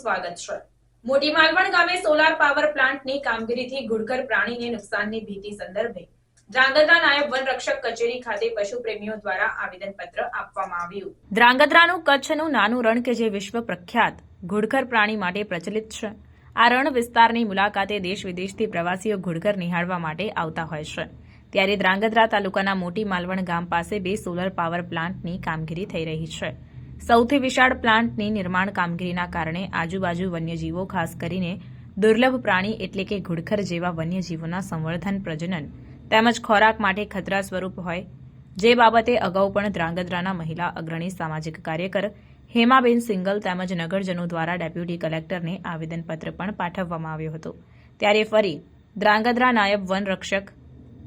સ્વાગત છે. મોટી માલવણ ગામે સોલાર પાવર પ્લાન્ટની કામગીરીથી ગુડકર પ્રાણીને નુકસાનની ભીતિ સંદર્ભે ધ્રાંગધ્રા નાયબ વન રક્ષક કચેરી ખાતે પશુ પ્રેમીઓ દ્વારા આવેદનપત્ર આપવામાં આવ્યું. ધ્રાંગધ્રાનું કચ્છનું નાનું રણ કે જે વિશ્વ પ્રખ્યાત ઘુડખર પ્રાણી માટે પ્રચલિત છે. આ રણ વિસ્તારની મુલાકાતે દેશ વિદેશથી પ્રવાસીઓ ઘુડખર નિહાળવા માટે આવતા હોય છે. ત્યારે ધ્રાંગધ્રા તાલુકાના મોટી માલવણ ગામ પાસે બે સોલર પાવર પ્લાન્ટની કામગીરી થઈ રહી છે. સૌથી વિશાળ પ્લાન્ટની નિર્માણ કામગીરીના કારણે આજુબાજુ વન્યજીવો, ખાસ કરીને દુર્લભ પ્રાણી એટલે કે ઘુડખર જેવા વન્યજીવોના સંવર્ધન પ્રજનન તેમજ ખોરાક માટે ખતરા સ્વરૂપ હોય. જે બાબતે અગાઉ પણ ધ્રાંગધ્રાના મહિલા અગ્રણી સામાજિક કાર્યકર હેમાબેન સિંગલ તેમજ નગરજનો દ્વારા ડેપ્યુટી કલેક્ટરને આવેદનપત્ર પણ પાઠવવામાં આવ્યો હતો. ત્યારે ફરી ધ્રાંગધ્રા નાયબ વન રક્ષક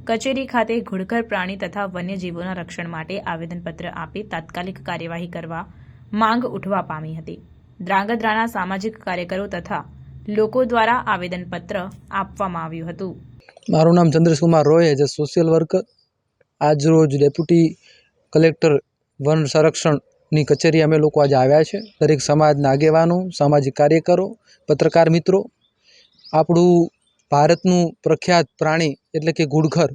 કચેરી ખાતે ઘુડખર પ્રાણી તથા વન્યજીવોના રક્ષણ માટે આવેદનપત્ર આપી તાત્કાલિક કાર્યવાહી કરવા માંગ ઉઠવા પામી હતી. ધ્રાંગધ્રાના સામાજિક કાર્યકરો તથા લોકો દ્વારા આવેદનપત્ર આપવામાં આવ્યું હતું. મારું નામ Chandrakumar Roy as a social worker આજરોજ ડેપ્યુટી કલેક્ટર વન સંરક્ષણની કચેરી અમે લોકો આજે આવ્યા છે. દરેક સમાજના આગેવાનો, સામાજિક કાર્યકરો, પત્રકાર મિત્રો, આપણું ભારતનું પ્રખ્યાત પ્રાણી એટલે કે ગુડખર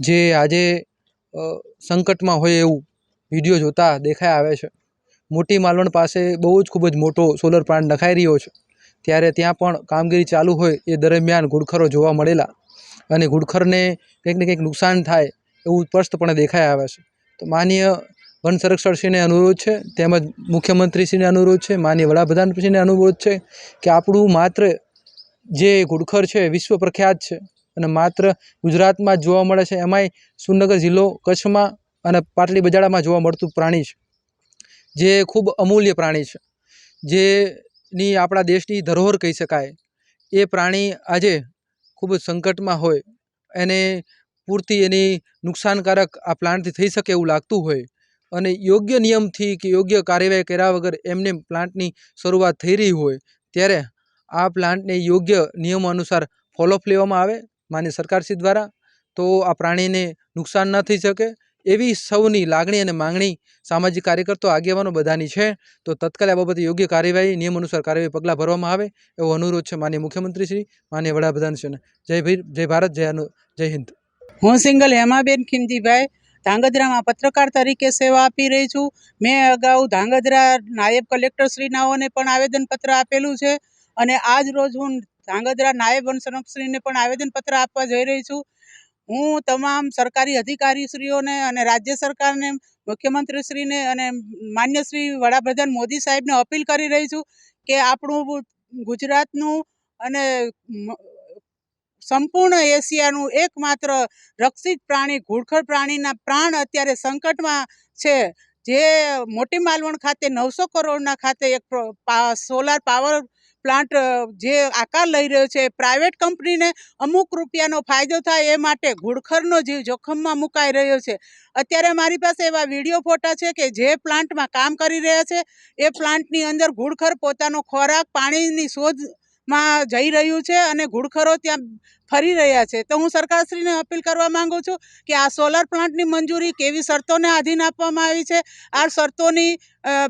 જે આજે સંકટમાં હોય એવું વીડિયો જોતા દેખાઈ આવે છે. મોટી માલવણ પાસે બહુ જ ખૂબ જ મોટો સોલર પ્લાન્ટ નખાઈ રહ્યો છે. ત્યારે ત્યાં પણ કામગીરી ચાલુ હોય એ દરમિયાન ઘુડખરો જોવા મળેલા અને ઘુડખરને કંઈક ને કંઈક નુકસાન થાય એવું સ્પષ્ટપણે દેખાઈ આવે છે. તો માનીય વન સંરક્ષણશ્રીને અનુરોધ છે, તેમજ મુખ્યમંત્રીશ્રીને અનુરોધ છે, માનીય વડાપ્રધાનશ્રીને અનુરોધ છે કે આપણું માત્ર જે ઘુડખર છે વિશ્વ પ્રખ્યાત છે અને માત્ર ગુજરાતમાં જ જોવા મળે છે. એમાંય સુરનગર જિલ્લો કચ્છમાં અને પાટલી બજાડામાં જોવા મળતું પ્રાણી છે. જે ખૂબ અમૂલ્ય પ્રાણી છે. જેની આપણા દેશની ધરોહર કહી શકાય. એ પ્રાણી આજે ખૂબ સંકટમાં હોય. એને પૂરતી એની નુકસાનકારક આ પ્લાન્ટથી થઈ શકે એવું લાગતું હોય. અને યોગ્ય નિયમથી કે યોગ્ય કાર્યવાહી કર્યા વગર એમને પ્લાન્ટની શરૂઆત થઈ રહી હોય, ત્યારે આ પ્લાન્ટને યોગ્ય નિયમો અનુસાર ફોલોઅપ લેવામાં આવે માન્ય સરકારશ્રી દ્વારા. તો આ પ્રાણીને નુકસાન ન થઈ શકે. એવી સૌની લાગણી અને માંગણી સામાજિક કાર્યકર્તો, આગેવાનો બધાની છે. તો તત્કાલ આ બાબતે યોગ્ય કાર્યવાહી, નિયમ અનુસાર કાર્યવાહી પગલાં ભરવામાં આવે એવો અનુરોધ છે માન્ય મુખ્યમંત્રીશ્રી માન્ય વડાપ્રધાનશ્રીને. જય ભીર, જય ભારત, જય જય હિન્દ. હું સિંગલ હેમાબેન ખિમજીભાઈ ધાંગધ્રામાં પત્રકાર તરીકે સેવા આપી રહી છું. મેં અગાઉ ધાંગધ્રા નાયબ કલેક્ટરશ્રીનાઓને પણ આવેદનપત્ર આપેલું છે અને આજ રોજ હું ધાંગધ્રા નાયબ વન સંરક્ષકશ્રીને પણ આવેદનપત્ર આપવા જઈ રહી છું. હું તમામ સરકારી અધિકારીશ્રીઓને અને રાજ્ય સરકારને, મુખ્યમંત્રીશ્રીને અને માન્ય શ્રી વડાપ્રધાન મોદી સાહેબને અપીલ કરી રહી છું કે આપણું ગુજરાતનું અને સંપૂર્ણ એશિયાનું એકમાત્ર રક્ષિત પ્રાણી, ઘુડખર પ્રાણીના પ્રાણ અત્યારે સંકટમાં છે. જે મોટી માલવણ ખાતે નવસો કરોડના ખાતે એક સોલાર પાવર પ્લાન્ટ જે આકાર લઈ રહ્યો છે પ્રાઇવેટ કંપનીને અમુક રૂપિયાનો ફાયદો થાય એ માટે ઘુડખરનો જીવ જોખમમાં મુકાઈ રહ્યો છે. અત્યારે મારી પાસે એવા વીડિયો ફોટા છે કે જે પ્લાન્ટમાં કામ કરી રહ્યા છે. એ પ્લાન્ટની અંદર ઘુડખર પોતાનો ખોરાક, પાણીની શોધમાં જઈ રહ્યું છે અને ઘૂડખરો ત્યાં ફરી રહ્યા છે. તો હું સરકારશ્રીને અપીલ કરવા માંગુ છું કે આ સોલાર પ્લાન્ટની મંજૂરી કેવી શરતોને આધીન આપવામાં આવી છે? આ શરતોની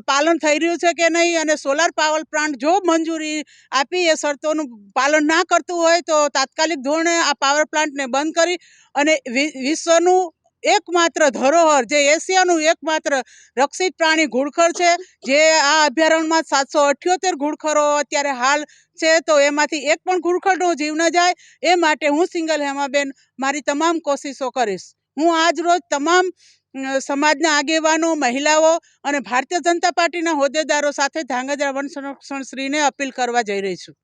પાલન થઈ રહ્યું છે કે નહીં? અને સોલાર પાવર પ્લાન્ટ જો મંજૂરી આપી એ શરતોનું પાલન ના કરતું હોય તો તાત્કાલિક ધોરણે આ પાવર પ્લાન્ટને બંધ કરી અને વિશ્વનું એકમાત્ર ધરોહર, જે એશિયાનું એકમાત્ર રક્ષિત પ્રાણી ઘુડખર છે, જે આ અભયારણ્યમાં સાતસો અઠ્યોતેર ઘુડખરો અત્યારે હાલ છે, તો એમાંથી એક પણ ઘુડખરનો જીવ ન જાય. એ માટે હું સિંગલ હેમાબેન મારી તમામ કોશિશો કરીશ. હું આજ રોજ તમામ સમાજના આગેવાનો, મહિલાઓ અને ભારતીય જનતા પાર્ટીના હોદ્દેદારો સાથે ધાંગધ્રા વન સંરક્ષણ શ્રીને અપીલ કરવા જઈ રહી છું.